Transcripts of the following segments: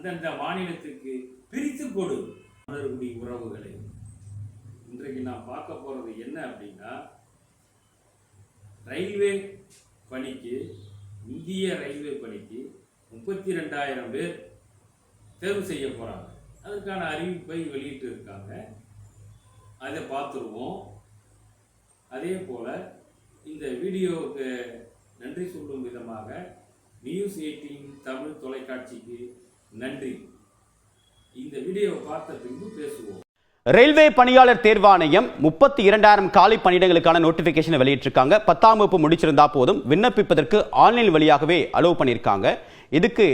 அந்தந்த மாநிலத்துக்கு பிரித்து கொடு. உணர்வுடி உறவுகளை. இன்றைக்கு நான் பார்க்க போகிறது என்ன அப்படின்னா ரயில்வே பணிக்கு இந்திய ரயில்வே பணிக்கு முப்பத்தி ரெண்டாயிரம் பேர் தேர்வு செய்ய போகிறாங்க அதுக்கான அறிவிப்பை வெளியிட்டு இருக்காங்க அதை பார்த்துருவோம். அதே போல் இந்த வீடியோவுக்கு நன்றி சொல்லும் விதமாக நியூஸ் எயிட்டின் தமிழ் தொலைக்காட்சிக்கு நன்றி. இந்த வீடியோவை பார்த்த பின்பு பேசுவோம். ரயில்வே பணியாளர் தேர்வாணையம் முப்பத்தி இரண்டாயிரம் காலி பணியிடங்களுக்கான நோட்டிபிகேஷனை வெளியிட்டிருக்காங்க. பத்தாம் வகுப்பு முடிச்சிருந்தா போதும். விண்ணப்பிப்பதற்கு ஆன்லைன் வழியாகவே அலோவ் பண்ணியிருக்காங்க. இதுக்கு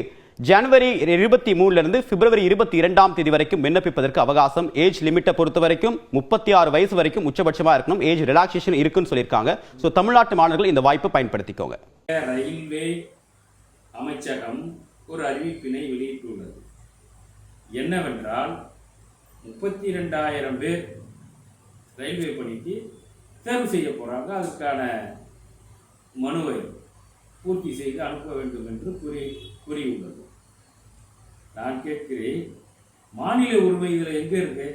ஜனவரி இருபத்தி மூணுல இருந்து பிப்ரவரி இருபத்தி இரண்டாம் தேதி வரைக்கும் விண்ணப்பிப்பதற்கு அவகாசம். ஏஜ் லிமிட்டை பொறுத்த வரைக்கும் முப்பத்தி ஆறு வயசு வரைக்கும் உச்சபட்சமா இருக்கணும். ஏஜ் ரிலாக்ஸேஷன் இருக்குன்னு சொல்லியிருக்காங்க. ஸோ தமிழ்நாட்டு மாணவர்கள் இந்த வாய்ப்பை பயன்படுத்திக்கோங்க. ரயில்வே அமைச்சகம் ஒரு அறிவிப்பினை வெளியிட்டுள்ளது. என்னவென்றால் முப்பத்தி ரெண்டாயிரம் பேர் ரயில்வே பணிக்கு தேர்வு செய்ய போகிறாங்க அதுக்கான மனுவை பூர்த்தி செய்து அனுப்ப வேண்டும் என்று கூறி கூறியுள்ளது. நான் கேட்கிறேன் மாநில உரிமை இதில் எங்கே இருக்குது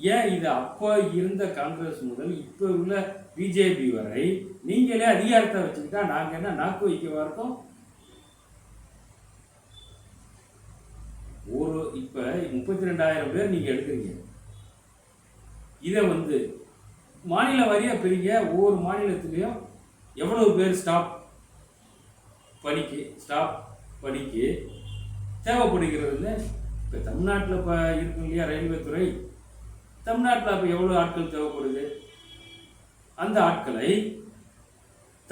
ஏன் இது அப்போ இருந்த காங்கிரஸ் முதல் இப்போ உள்ள பிஜேபி வரை? நீங்களே அதிகாரத்தை வச்சுக்கிட்டா நாங்கள் என்ன நாக்கு வைக்கவா இருக்கோம்? ஒரு இப்போ முப்பத்தி ரெண்டாயிரம் பேர் நீங்கள் எடுக்கிறீங்க. இதை வந்து மாநில வாரியாக பெரிய ஒவ்வொரு மாநிலத்திலையும் எவ்வளவு பேர் ஸ்டாப் பணிக்கு ஸ்டாப் பணிக்கு தேவைப்படுகிறதுன்னு இப்போ தமிழ்நாட்டில் இப்போ இருக்கு இல்லையா ரயில்வே துறை? தமிழ்நாட்டில் அப்போ எவ்வளோ ஆட்கள் தேவைப்படுது? அந்த ஆட்களை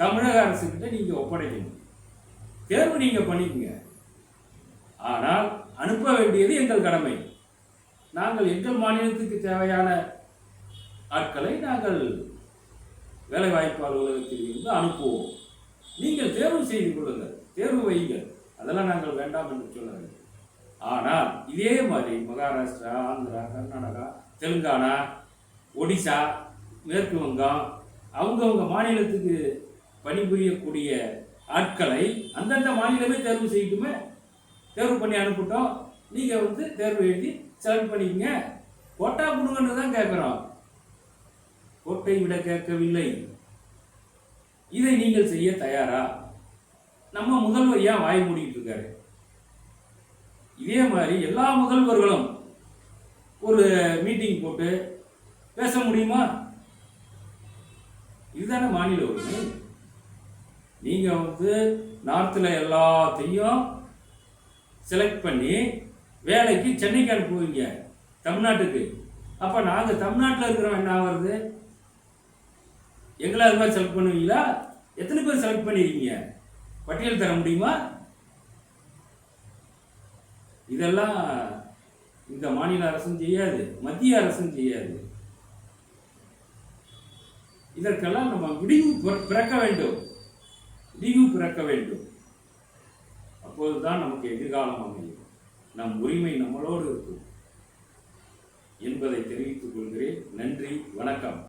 தமிழக அரசுக்கிட்ட நீங்கள் ஒப்படைக்கணும். தேர்வு நீங்கள் பண்ணிக்கங்க. ஆனால் அனுப்ப வேண்டியது எங்கள் கடமை. நாங்கள் எங்கள் மாநிலத்துக்கு தேவையான ஆட்களை நாங்கள் வேலைவாய்ப்பு அலுவலகத்தில் இருந்து அனுப்புவோம். நீங்கள் தேர்வு செய்து கொள்ளுங்கள். தேர்வு வையுங்கள். அதெல்லாம் நாங்கள் வேண்டாம் என்று சொல்லவில்லை. ஆனால் இதே மாதிரி மகாராஷ்டிரா ஆந்திரா கர்நாடகா தெலுங்கானா ஒடிசா மேற்கு வங்கம் அவங்கவுங்க மாநிலத்துக்கு பணிபுரியக்கூடிய ஆட்களை அந்தந்த மாநிலமே தேர்வு செய்யட்டுமே? தேர்வு பண்ணி அனுப்பிட்டோம். நீங்கள் வந்து தேர்வு எழுதி செலக்ட் பண்ணிக்கங்க. கோட்டா கொடுங்கன்னு தான் கேட்குறோம் கோட்டை விட கேட்கவில்லை. இதை நீங்கள் செய்ய தயாரா? நம்ம முதல்வர் ஏன் வாய் மூடிக்கிட்டு இருக்காரு. இதே மாதிரி எல்லா முதல்வர்களும் ஒரு மீட்டிங் போட்டு பேச முடியுமா? இதுதானே மாநில உரிமை. நீங்கள் வந்து நார்த்தில் எல்லாத்தையும் செலக்ட் பண்ணி வேலைக்கு சென்னைக்கு அனுப்புவீங்க தமிழ்நாட்டுக்கு. அப்போ நாங்கள் தமிழ்நாட்டில் இருக்கிறோம் என்ன ஆகிறது? எங்களை அது மாதிரி செலக்ட் பண்ணுவீங்களா? எத்தனை பேர் செலக்ட் பண்ணியிருக்கீங்க பட்டியல் தர முடியுமா? இதெல்லாம் இந்த மாநில அரசும் செய்யாது மத்திய அரசும் செய்யாது. இதற்கெல்லாம் நம்ம விடிவு பிற- பிறக்க வேண்டும். விடிவு பிறக்க வேண்டும். அப்போதுதான் நமக்கு எதிர்காலம் அமையும். நம் உரிமை நம்மளோடு இருக்கும். என்பதை தெரிவித்துக் கொள்கிறேன். நன்றி வணக்கம்.